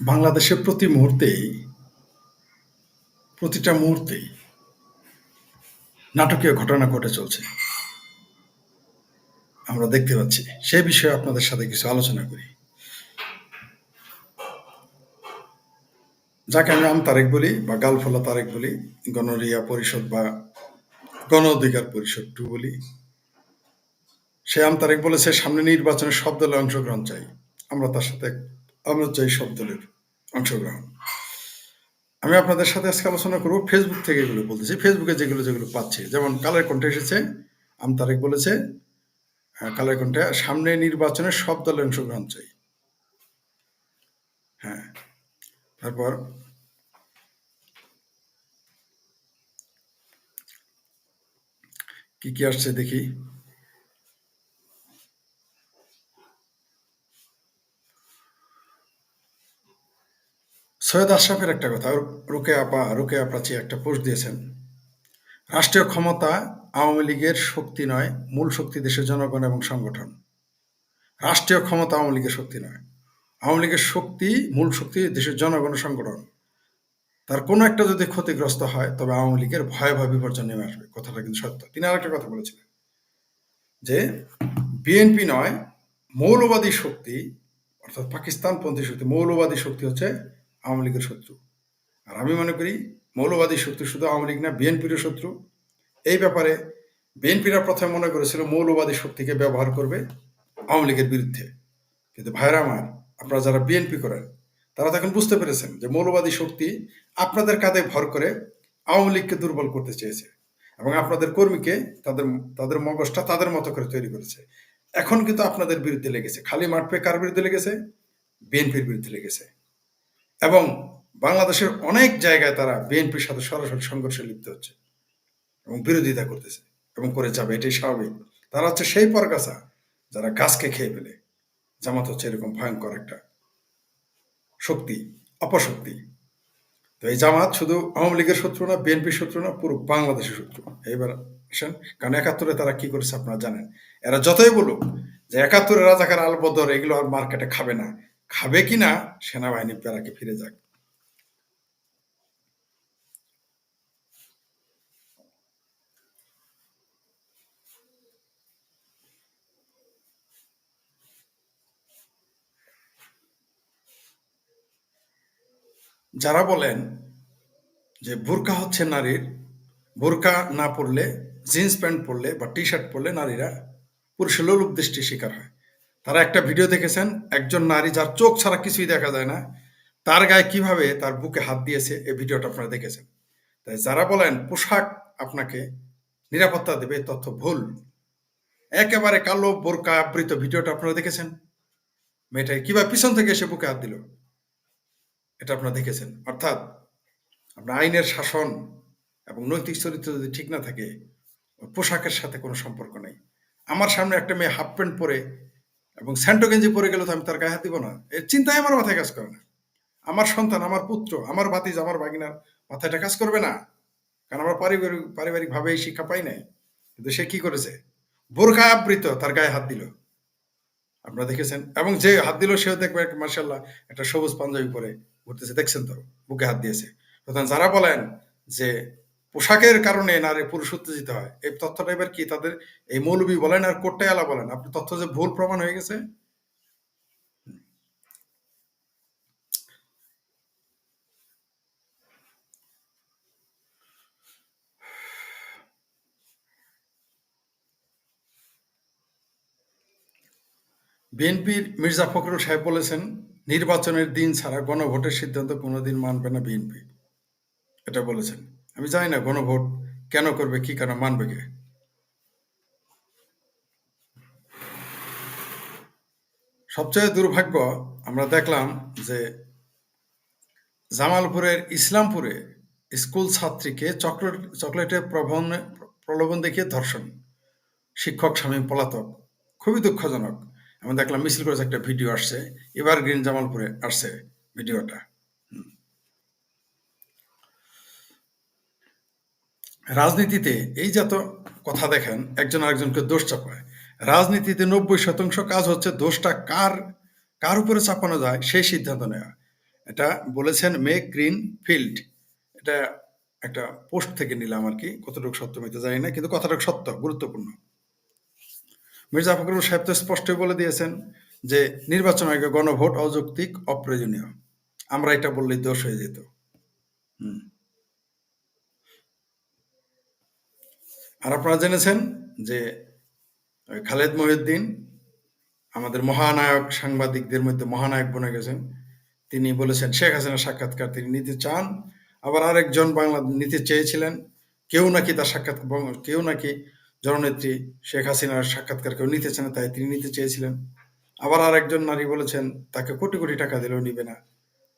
বাংলাদেশে প্রতি মুহূর্তেই, প্রতিটা মুহূর্তেই নাটকীয় ঘটনা ঘটে চলছে। আমরা দেখতে পাচ্ছি, সে বিষয়ে আপনাদের সাথে কিছু আলোচনা করি। যাকে আমি আম তারেক বলি বা গালফলা তারেক বলি, গণরিয়া পরিষদ বা গণ অধিকার পরিষদ টু বলি। সে আম তারেক বলেছে, সামনে নির্বাচনে সব দলের অংশগ্রহণ চাই। আমরা তার সাথে আমরা চাই সব দলের অংশগ্রহণ। আমি আপনাদের সাথে আজকে আলোচনা করব ফেসবুক থেকে এগুলো বলতেছি। ফেসবুকে যেগুলো যেগুলো পাচ্ছি। যেমন কালের কণ্ঠে এসেছে আম তারেক বলেছে কালের কণ্ঠে সামনে নির্বাচনে সব দলের অংশগ্রহণ চাই। হ্যাঁ তারপর কি কি আসছে দেখি। সৈয়দ আশরাফের একটা কথা রুকে আপা, রুকে আপাচি একটা পোস্ট দিয়েছেন। রাষ্ট্রীয় ক্ষমতা আওয়ামী লীগের শক্তি নয়, মূল শক্তি দেশের জনগণ এবং সংগঠন। রাষ্ট্রীয় ক্ষমতা আওয়ামী লীগের শক্তি নয়। আওয়ামী লীগের শক্তি, মূল শক্তি দেশের জনগণ সংগঠন। তার কোনো একটা যদি ক্ষতিগ্রস্ত হয়, তবে আওয়ামী লীগের ভয়াবহ বিপর্যয় নেমে আসবে। কথাটা কিন্তু সত্য। তিনি আর একটা কথা বলেছিলেন, যে বিএনপি নয়, মৌলবাদী শক্তি, অর্থাৎ পাকিস্তানপন্থী শক্তি, মৌলবাদী শক্তি হচ্ছে আওয়ামী লীগের শত্রু। আর আমি মনে করি মৌলবাদী শত্রু শুধু আওয়ামী লীগ না, বিএনপিরও শত্রু। এই ব্যাপারে বিএনপিরা প্রথমে মনে করেছিল মৌলবাদী শক্তিকে ব্যবহার করবে আওয়ামী লীগের বিরুদ্ধে। কিন্তু ভাইরা আমার, আপনারা যারা বিএনপি করেন, তারা তখন বুঝতে পেরেছেন যে মৌলবাদী শক্তি আপনাদের কাঁধে ভর করে আওয়ামী লীগকে দুর্বল করতে চেয়েছে এবং আপনাদের কর্মীকে তাদের তাদের মগজটা তাদের মতো করে তৈরি করেছে। এখন কিন্তু আপনাদের বিরুদ্ধে লেগেছে। খালি মাঠ পেয়ে কার বিরুদ্ধে লেগেছে? বিএনপির বিরুদ্ধে লেগেছে। এবং বাংলাদেশের অনেক জায়গায় তারা বিএনপির সাথে সরাসরি সংঘর্ষে লিপ্ত হচ্ছে এবং বিরোধিতা করতেছে এবং করে যাবে, এটাই স্বাভাবিক। তারা হচ্ছে সেই পরগাছা যারা গাছকে খেয়ে ফেলে। জামাত হচ্ছে এরকম ভয়ঙ্কর একটা শক্তি, অপশক্তি। তো এই জামাত শুধু আওয়ামী লীগের শত্রু না, বিএনপির শত্রু না, পুরো বাংলাদেশের শত্রু। এইবার আসেন, কারণ একাত্তরে তারা কি করেছে আপনারা জানেন। এরা যতই বলুক যে একাত্তরে রাজাকার আলবদর এগুলো আর মার্কেটে খাবে না। খাবে কিনা সেনাবাহিনী প্যারাকে ফিরে যাক। যারা বলেন যে বোরকা হচ্ছে নারীর, বোরকা না পরলে, জিন্স প্যান্ট পরলে বা টি শার্ট পরলে নারীরা পুরুষের লোলুপ দৃষ্টির শিকার হয়। তারা একটা ভিডিও দেখেছেন, একজন নারী যার চোখ ছাড়া কিছুই দেখা যায় না, তার গায়ে কীভাবে তার বুকে হাত দিয়েছে, এই ভিডিওটা আপনারা দেখেছেন। তাই যারা বলেন পোশাক আপনাকে নিরাপত্তা দেবে তথ্য ভুল। একেবারে কালো, বোরকা আবৃত ভিডিওটা আপনারা দেখেছেন। মেয়েটাকে কীভাবে পিছন থেকে এসে বুকে হাত দিল, এটা আপনারা দেখেছেন। অর্থাৎ আপনার আইনের শাসন এবং নৈতিক চরিত্র যদি ঠিক না থাকে পোশাকের সাথে কোনো সম্পর্ক নেই। আমার সামনে একটা মেয়ে হাফ প্যান্ট পরে এবং স্যান্টো গেঞ্জি পরে গেলে তো আমি তার গায়ে হাত দিব না। এর চিন্তায় আমার মাথায় কাজ করে না। আমার সন্তান, আমার পুত্র, আমার ভাতিজ, আমার বাগিনার মাথায় কাজ করবে না। কারণ আমরা পারিবারিক পারিবারিকভাবে এই শিক্ষা পাই নাই। কিন্তু সে কি করেছে? বোরখা আবৃত তার গায়ে হাত দিল। আপনারা দেখেছেন? এবং যে হাত দিল, সেও দেখবে মার্শাল্লাহ একটা সবুজ পাঞ্জাবি পরে ঘুরতেছে। দেখছেন তো? বুকে হাত দিয়েছে। সুতরাং যারা বলেন যে পোশাকের কারণে নারী পুরুষ উত্তেজিত হয়। এই তথ্যটা এবার কি? তাদের এই মৌলবী বলেন আর কোট্টাই আলা বলেন। আপনি তথ্য যে ভুল প্রমাণ হয়ে গেছে? বিএনপির মির্জা ফখরুল সাহেব বলেছেন, নির্বাচনের দিন ছাড়া গণভোটের সিদ্ধান্ত কোনোদিন মানবে না বিএনপি। এটা বলেছেন। আমি জানি না গণভোট কেন করবে, কি কেন মানবে কে? সবচেয়ে দুর্ভাগ্য আমরা দেখলাম যে জামালপুরের ইসলামপুরে স্কুল ছাত্রীকে চকলেট, চকলেটের প্রবণ, প্রলোভন দেখিয়ে ধর্ষণ। শিক্ষক স্বামী পলাতক। খুবই দুঃখজনক। আমি দেখলাম মিছিল করেছে একটা ভিডিও আসছে। এবার গ্রিন জামালপুরে আসছে ভিডিওটা। রাজনীতিতে এই যত কথা দেখেন, একজন আরেকজনকে দোষ চাপায়। রাজনীতিতে নব্বই শতাংশ কাজ হচ্ছে দোষটা কার কার উপরে চাপানো যায় সেই সিদ্ধান্ত নেওয়া। এটা বলেছেন মে গ্রিন ফিল্ড। এটা একটা পোস্ট থেকে নিলাম আর কি, কতটুকু সত্য মিথ্যা জানি না, কিন্তু কথাটা সত্য, গুরুত্বপূর্ণ। মির্জা ফখরুল সাহেব তো স্পষ্টই বলে দিয়েছেন যে নির্বাচন আগে গণভোট অযৌক্তিক, অপ্রয়োজনীয়। আমরা এটা বললেই দোষ হয়ে যেত। হুম। আর আপনারা জেনেছেন যে খালেদ মহিউদ্দিন আমাদের মহানায়ক সাংবাদিকদের মধ্যে মহানায়ক বনে গেছেন। তিনি বলেছেন, শেখ হাসিনার সাক্ষাৎকার তিনি নিতে চান। আবার আরেকজন বাংলা নিতে চেয়েছিলেন। কেউ নাকি তার সাক্ষাৎ কেউ নাকি জননেত্রী শেখ হাসিনার সাক্ষাৎকার কেউ নিতে চান তাই তিনি নিতে চেয়েছিলেন। আবার আরেকজন নারী বলেছেন, তাকে কোটি কোটি টাকা দিলেও নিবে না।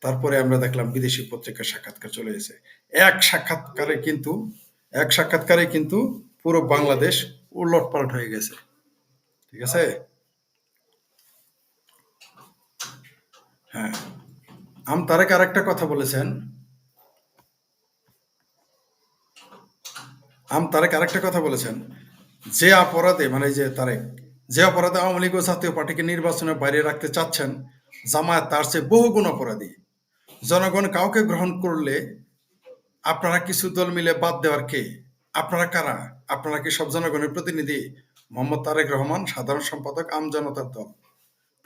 তারপরে আমরা দেখলাম বিদেশি পত্রিকার সাক্ষাৎকার চলে এসে এক সাক্ষাৎকারে কিন্তু, এক সাক্ষাৎকারে কিন্তু পুরো বাংলাদেশ উলটপালট হয়ে গেছে। ঠিক আছে? হ্যাঁ। আম তারেক আরেকটা কথা বলেছেন। আম তারেক আরেকটা কথা বলেছেন। যে অপরাধে মানে যে তারেক, যে অপরাধে আওয়ামী লীগ ও জাতীয় পার্টিকে নির্বাচনের বাইরে রাখতে চাচ্ছেন, জামায়াত তার চেয়ে বহুগুণ অপরাধী। জনগণ কাউকে গ্রহণ করলে আপনারা কিছু দল মিলে বাদ দেওয়ার কে? আপনারা কারা? আপনারা কি সব জনগণের প্রতিনিধি? মোহাম্মদ তারেক রহমান, সাধারণ সম্পাদক, আম জনতার দল।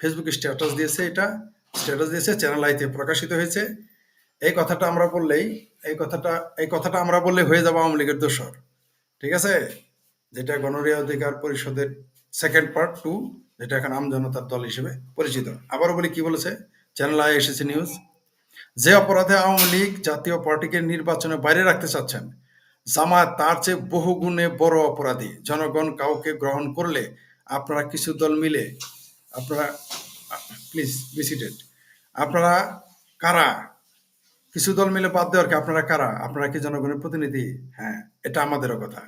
ফেসবুকে স্ট্যাটাস দিয়েছে এটা। স্ট্যাটাস দিয়েছে চ্যানেল আইতে প্রকাশিত হয়েছে। এই কথাটা আমরা বললেই, এই কথাটা এই কথাটা আমরা বললে হয়ে যাব আওয়ামী লীগের দোষর। ঠিক আছে? যেটা গণরিয়া অধিকার পরিষদের সেকেন্ড পার্ট টু যেটা এখন আম জনতার দল হিসেবে পরিচিত। আবারও বলি কি বলেছে? চ্যানেল আই এসেছে নিউজ যে অপরাধে আওয়ামী লীগ জাতীয় পার্টিকে নির্বাচনে বাইরে রাখতে চাচ্ছেন জামায়াত তার চেয়ে বহুগুণে বড় অপরাধী। জনগণ কাউকে গ্রহণ করলে আপনারা কিছু দল মিলে আপনারা প্লিজ বিসিটেড আপনারা কারা? কিছু দল মিলে বাদ দেওয়ার কি? আপনারা কারা? আপনারা কি জনগণের প্রতিনিধি? হ্যাঁ এটা আমাদেরও কথা।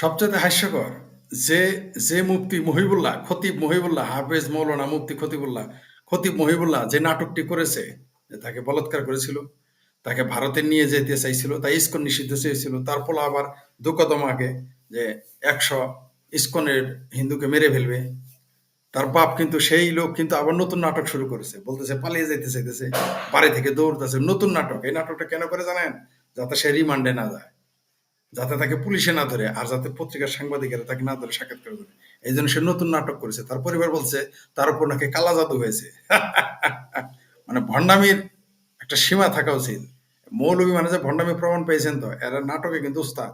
সবচেয়ে হাস্যকর, যে যে মুফতি মহিবুল্লাহ, খতিব মহিবুল্লাহ, হাফেজ মৌলানা মুফতি খতিবুল্লাহ, খতিব মহিবুল্লাহ যে নাটকটি করেছে তাকে বলাৎকার করেছিল, তাকে ভারতে নিয়ে যেতে চাইছিল, তাই ইস্কন নিষিদ্ধ চেয়েছিল, তার ফলে আবার দু কদম আগে যে একশো ইস্কনের হিন্দুকে মেরে ফেলবে, তার বাপ কিন্তু সেই লোক কিন্তু আবার নতুন নাটক শুরু করেছে, বলতেছে পালিয়ে যেতে চাইতেছে, বাড়ি থেকে দৌড়তেছে, নতুন নাটক, এই নাটকটা কেন করে জানেন? যাতে সে রিমান্ডে না যায়। যাতে তাকে পুলিশে না ধরে আর যাতে পত্রিকার সাংবাদিকেরা তাকে না ধরে সাক্ষাৎ করে ধরে। এই জন্য সে নতুন নাটক করেছে। তার পরিবার বলছে, তার উপর নাকি কালা জাদু হয়েছে। মানে ভণ্ডামির একটা সীমা থাকা উচিত। মৌলবী মানে যে ভণ্ডামি প্রমাণ পেয়েছেন তো, এরা নাটকে কিন্তু উস্তাদ।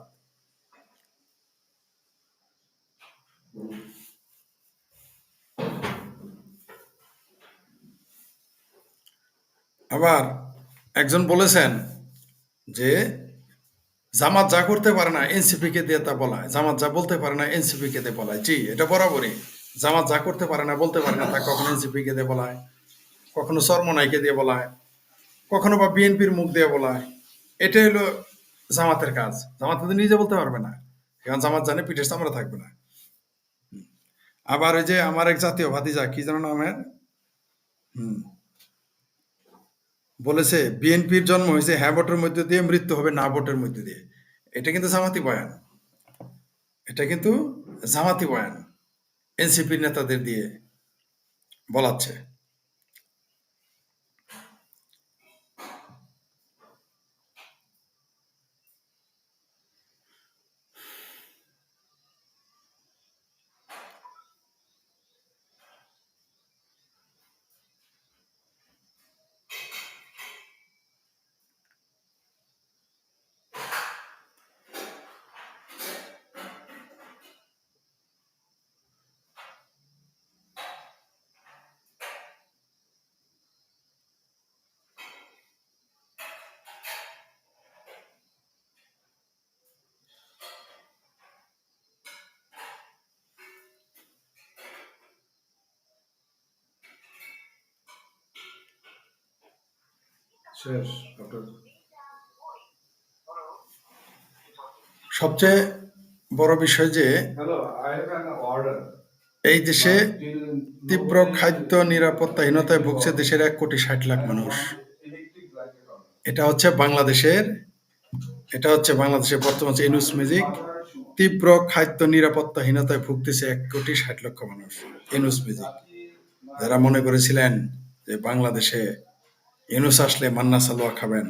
আবার একজন বলেছেন যে জামাত যা করতে পারে না এনসিপি কে দিয়ে তা বলায়। জামাত যা বলতে পারে না এনসিপি কে দিয়ে বলায়। জি, এটা বরাবরই। জামাত যা করতে পারে না, বলতে পারে না, তা কখনো এনসিপি কে দিয়ে বলায়। কখনো সরমনাইকে দিয়ে বলায়। কখনো বা বিএনপির মুখ দিয়ে বলায়। এটাই হলো জামাতের কাজ। জামাত কিন্তু নিজে বলতে পারবে না। কারণ জামাত জানে পিঠের চামড়া থাকবে না। আবার ওই যে আমার এক জাতীয় ভাতিজা, কি যেন নামের হুম। বলেছে, বিএনপির জন্ম হয়েছে হ্যাঁ ভোটের মধ্যে দিয়ে, মৃত্যু হবে না ভোটের মধ্যে দিয়ে। এটা কিন্তু জামাতি বয়ান। এটা কিন্তু জামাতি বয়ান, এনসিপির নেতাদের দিয়ে বলাচ্ছে। শেষ সবচেয়ে বড় বিষয় যে. এই দেশে তীব্র খাদ্য নিরাপত্তাহীনতায় ভুগছে দেশের এক কোটি ষাট লাখ মানুষ. এটা হচ্ছে বাংলাদেশের এটা হচ্ছে বাংলাদেশের বর্তমান যে ইনুস ম্যাজিক। তীব্র খাদ্য নিরাপত্তাহীনতায় ভুগতেছে এক কোটি ষাট লক্ষ মানুষ ইনুস ম্যাজিক। যারা মনে করেছিলেন যে বাংলাদেশে ইনুস আসলে মান্না সালোয়া খাবেন।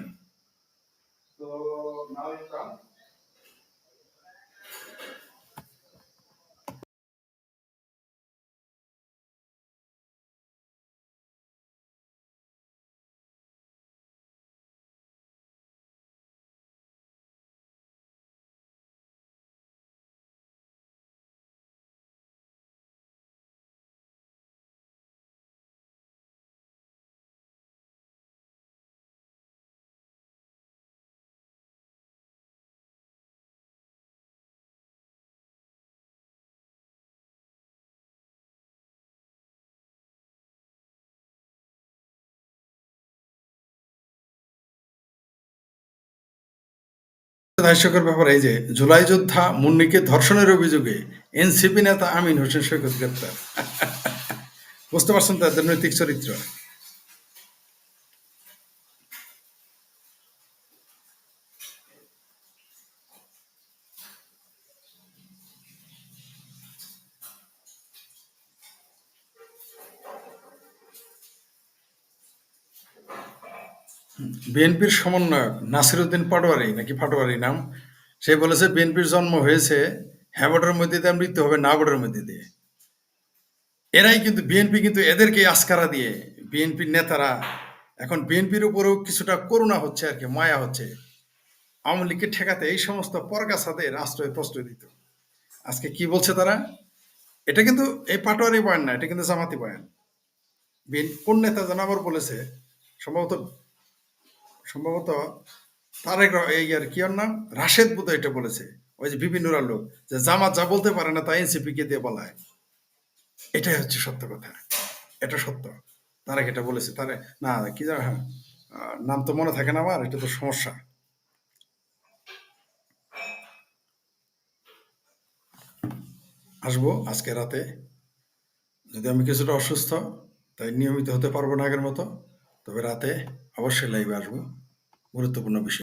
হাস্যকর ব্যাপার এই যে, জুলাই যোদ্ধা মুন্নিকে ধর্ষণের অভিযোগে এনসিপি নেতা আমিন হোসেন সৈকত গ্রেপ্তার। বুঝতে পারছেন তাদের নৈতিক চরিত্র? বিএনপির সমন্বয়ক নাসিরুদ্দিন পাটোয়ারি, নাকি পাটোয়ারি নাম, সে বলেছে, বিএনপির জন্ম হয়েছে হ্যাঁ মধ্যে দিয়ে, মৃত্যু হবে না ভোটের মধ্যে দিয়ে। এরাই কিন্তু, বিএনপি কিন্তু এদেরকে আস্কারা দিয়ে, বিএনপির নেতারা। এখন বিএনপির উপরেও কিছুটা করুণা হচ্ছে আর কি, মায়া হচ্ছে। আওয়ামী লীগকে ঠেকাতে এই সমস্ত পরগাছাদের আশ্রয় প্রশ্রয় দিত। আজকে কি বলছে তারা? এটা কিন্তু এই পাটোয়ারি বয়ান না, এটা কিন্তু জামাতি বয়ান। কোন নেতা যেন আবার বলেছে? সম্ভবত সম্ভবত তারেক এই আর কি নাম? রাশেদ বুধ এটা বলেছে। ওই যে বিভিন্নরা লোক, যে জামাত যা বলতে পারে না তা এনসিপি কে দিয়ে বলায়। এটাই হচ্ছে সত্য কথা। এটা সত্য। তারেক এটা বলেছে। তারে না, কি জানো হ্যাঁ। নাম তো মনে থাকে না আমার, এটা তো সমস্যা। আসব আজকে রাতে। যদি আমি কিছুটা অসুস্থ, তাই নিয়মিত হতে পারব না আগের মতো, তবে রাতে অবশ্যই লাইভে আসব। গুরুত্বপূর্ণ বিষয়।